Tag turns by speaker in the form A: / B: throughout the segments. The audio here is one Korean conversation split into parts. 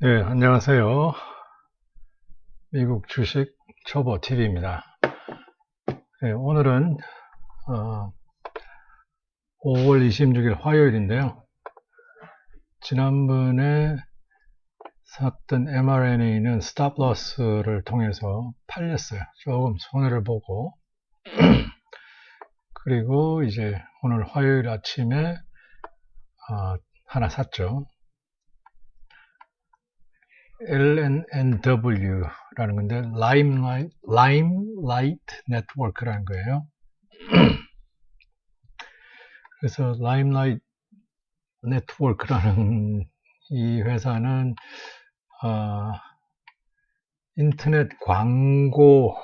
A: 네, 안녕하세요. 미국 주식 초보 TV입니다. 네, 오늘은 어, 5월 26일 화요일인데요. 지난번에 샀던 mRNA는 스탑로스를 통해서 팔렸어요. 조금 손해를 보고 그리고 이제 오늘 화요일 아침에 어, 하나 샀죠. LNNW라는 건데 Limelight, Limelight Network라는 거예요. 그래서 Limelight Network라는 이 회사는 어, 인터넷 광고를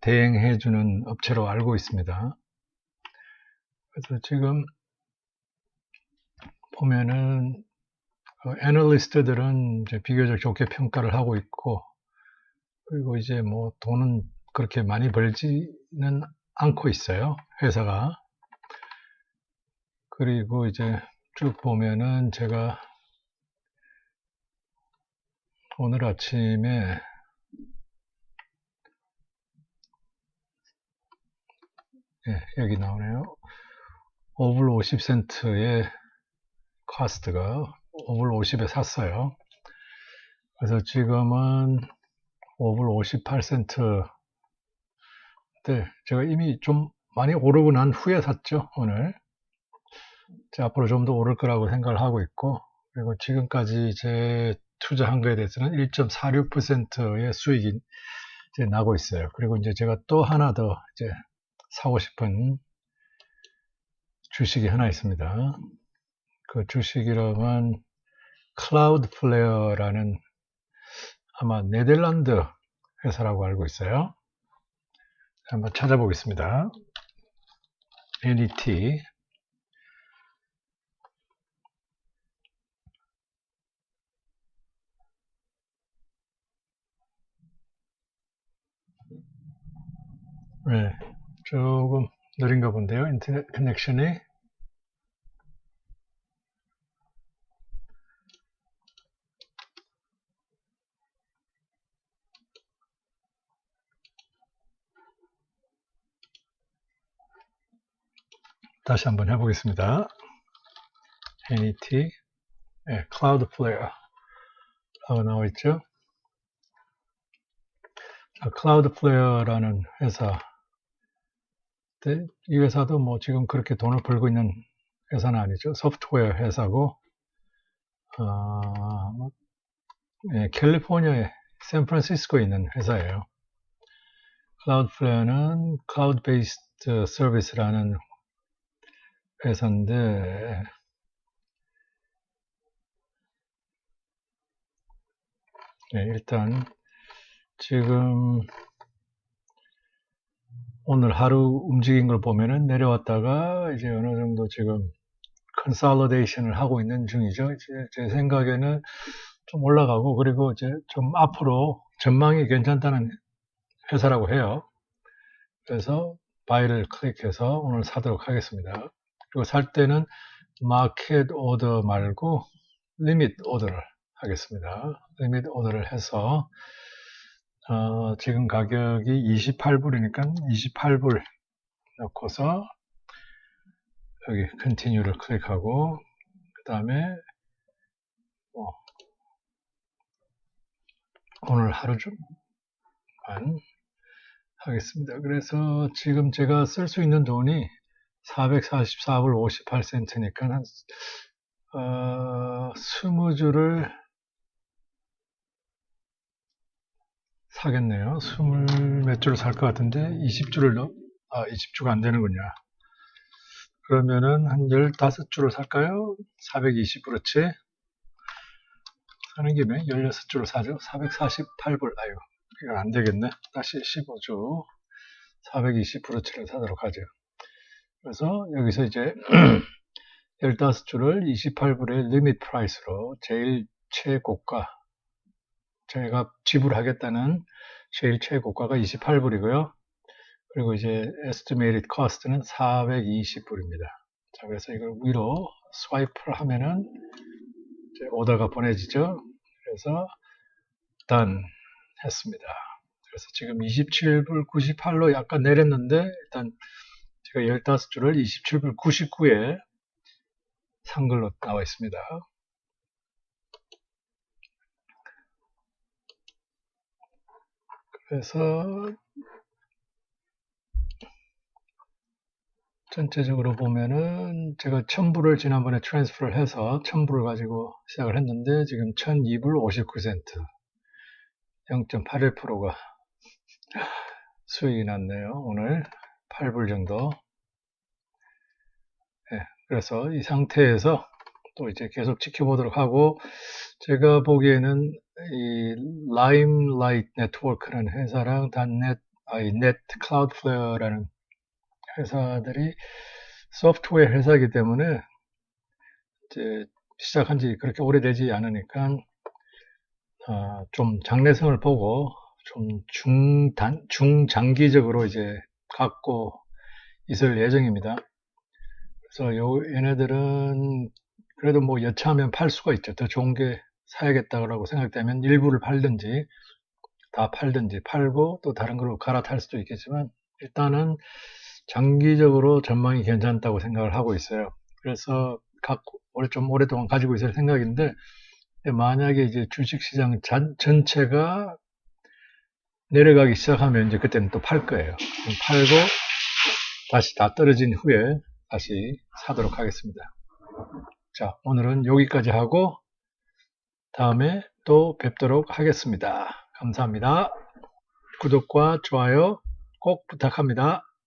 A: 대행해 주는 업체로 알고 있습니다. 그래서 지금 보면은 그 애널리스트들은 비교적 좋게 평가를 하고 있고 그리고 이제 뭐 돈은 그렇게 많이 벌지는 않고 있어요 회사가. 그리고 이제 쭉 보면은 제가 오늘 아침에 예, 여기 나오네요. 5불 50센트의 카스트가 5불 50에 샀어요. 그래서 지금은 5불 58센트. 때 제가 이미 좀 많이 오르고 난 후에 샀죠 오늘. 앞으로 좀 더 오를 거라고 생각을 하고 있고 그리고 지금까지 제 투자한 거에 대해서는 1.46%의 수익이 이제 나고 있어요. 그리고 이제 제가 또 하나 더 이제 사고 싶은 주식이 하나 있습니다. 그 주식이라면 클라우드 플레어라는 아마 네덜란드 회사라고 알고 있어요. 한번 찾아보겠습니다. NET 네, 조금 느린가 본데요. 인터넷 커넥션이 다시 한번 해보겠습니다. NET, 네, 클라우드 플레이어 라고 나와 있죠. 자, 클라우드 플레이어라는 회사. 이 회사도 뭐 지금 그렇게 돈을 벌고 있는 회사는 아니죠. 소프트웨어 회사고, 어, 네, 캘리포니아의 샌프란시스코에 있는 회사예요. 플레이어는 클라우드 베이스드 서비스라는 회사인데 네, 일단 지금 오늘 하루 움직인 걸 보면은 내려왔다가 이제 어느 정도 지금 컨설러데이션을 하고 있는 중이죠. 이제 제 생각에는 좀 올라가고 그리고 이제 좀 앞으로 전망이 괜찮다는 회사라고 해요. 그래서 바이를 클릭해서 오늘 사도록 하겠습니다. 그리고 살 때는 마켓 오더 말고 리밋 오더를 하겠습니다. 리밋 오더를 해서 어, 지금 가격이 28불이니까 28불 넣고서 여기 컨티뉴를 클릭하고 그 다음에 뭐 오늘 하루 좀만 하겠습니다. 그래서 지금 제가 쓸 수 있는 돈이 444불 58센트니까 한 어, 20주를 사겠네요. 20 몇 주를 살 것 같은데 20주를 넣, 아 20주가 안 되는군요. 그러면은 한 15주를 살까요? 420브로치 사는 김에 16주를 사죠. 448불 아유 이건 안 되겠네. 다시 15주 420브로치를 사도록 하죠. 그래서 여기서 이제 15주를 28불의 리밋 프라이스로 제일 최고가 제가 지불하겠다는 제일 최고가가 28불이고요. 그리고 이제 estimated cost는 420불입니다. 자, 그래서 이걸 위로 스와이프를 하면은 오더가 보내지죠. 그래서 일단 했습니다. 그래서 지금 27불 98로 약간 내렸는데 일단 제가 15주를 27불 99에 산 걸로 나와 있습니다. 그래서 전체적으로 보면은 제가 1000불을 지난번에 트랜스퍼를 해서 1000불을 가지고 시작을 했는데 지금 1002불 59센트 0.81%가 수익이 났네요. 오늘 8불 정도. 네, 그래서 이 상태에서 또 이제 계속 지켜보도록 하고 제가 보기에는 이 라임라이트 네트워크라는 회사랑 단넷 아이 넷 클라우드플레어라는 회사들이 소프트웨어 회사이기 때문에 이제 시작한 지 그렇게 오래되지 않으니까 어, 좀 장래성을 보고 좀 중단 중장기적으로 이제 갖고 있을 예정입니다. 그래서 요 얘네들은 그래도 뭐 여차하면 팔 수가 있죠. 더 좋은 게 사야겠다고 생각되면 일부를 팔든지 다 팔든지 팔고 또 다른 걸로 갈아탈 수도 있겠지만 일단은 장기적으로 전망이 괜찮다고 생각을 하고 있어요. 그래서 각 오래 좀 오랫동안 가지고 있을 생각인데 만약에 이제 주식시장 전체가 내려가기 시작하면 이제 그때는 또 팔 거예요. 팔고 다시 다 떨어진 후에 다시 사도록 하겠습니다. 자, 오늘은 여기까지 하고 다음에 또 뵙도록 하겠습니다. 감사합니다. 구독과 좋아요 꼭 부탁합니다.